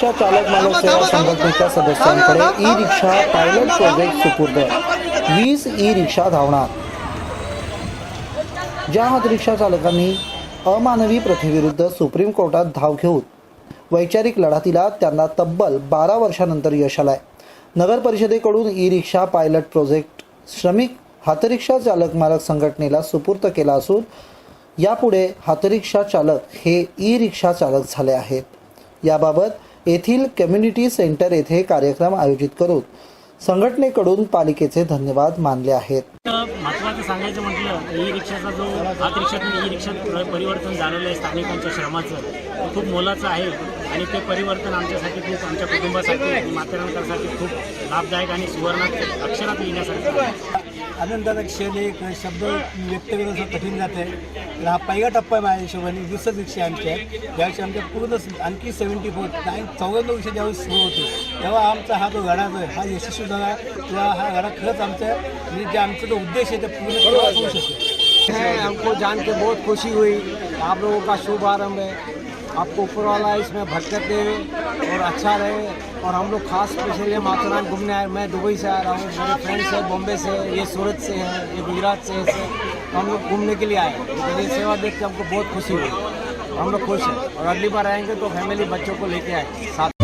रिक्षा चालक मालक सेवा संघटनेच्या सदस्यांकडे ई रिक्षा पायलट प्रोजेक्ट सुपूर्द. वीस ई रिक्षा धावणार. ज्या रिक्षा चालकांनी अमानवी प्रथेविरुद्ध सुप्रीम कोर्टात धाव घेऊन वैचारिक लढा दिला त्यांना तब्बल बारा वर्षानंतर यश आलंय. नगर परिषदेकडून ई रिक्षा पायलट प्रोजेक्ट श्रमिक हातरिक्षा चालक मालक संघटनेला सुपूर्त केला असून यापुढे हातरिक्षा चालक हे ई रिक्षा चालक झाले आहेत. याबाबत येथील कम्युनिटी सेंटर येथे कार्यक्रम आयोजित करून संघटनेकडून पालिकेचे धन्यवाद मानले आहेत. महत्वाचं सांगायचं म्हटलं ई रिक्षाचा जो हात रिक्षातून ई रिक्षात परिवर्तन झालेलं आहे स्थानिकांच्या श्रमाचं ते खूप मोलाचं आहे आणि ते परिवर्तन आमच्यासाठी खूप आमच्या कुटुंबासाठी आणि माथेरानकरसाठी खूप लाभदायक आणि सुवर्ण अक्षरात लिहिण्यासारखं आहे. आनंदाचा क्षण एक शब्द व्यक्त करणं असं कठीण जात. आहे तर हा पहिला टप्पा आहे माझ्या हिशोबाने वीसच रिक्षा आमच्या आहेत. ज्यावेळी आमच्या पूर्ण आणखी सेवन्टी फोर नाईन चौऱ्याण्णव रिक्षा ज्यावेळी सुरू होते तेव्हा आमचा हा जो गडा जो आहे हा यशस्वी झाला. तेव्हा हा गडा खरंच आमच्या म्हणजे जे आमचा जो उद्देश आहे ते पूर्ण शकेल है हमको जान के बहुत खुशी हुई. आप लोगों का शुभ शुभारंभ है। आपको ऊपर वाला इसमें भरकत दे और अच्छा रहे। और हम लोग खास स्पेशली माथुरान घूमने आए। मैं दुबई से आ रहा हूँ। मेरे फ्रेंड्स हैं बॉम्बे से, ये सूरत से हैं, ये गुजरात से हैं। हम लोग घूमने के लिए आए। तो ये सेवा देख के हमको बहुत खुशी हुई। हम लोग खुश हैं। और अगली बार आएँगे तो फैमिली बच्चों को लेके आए। साथ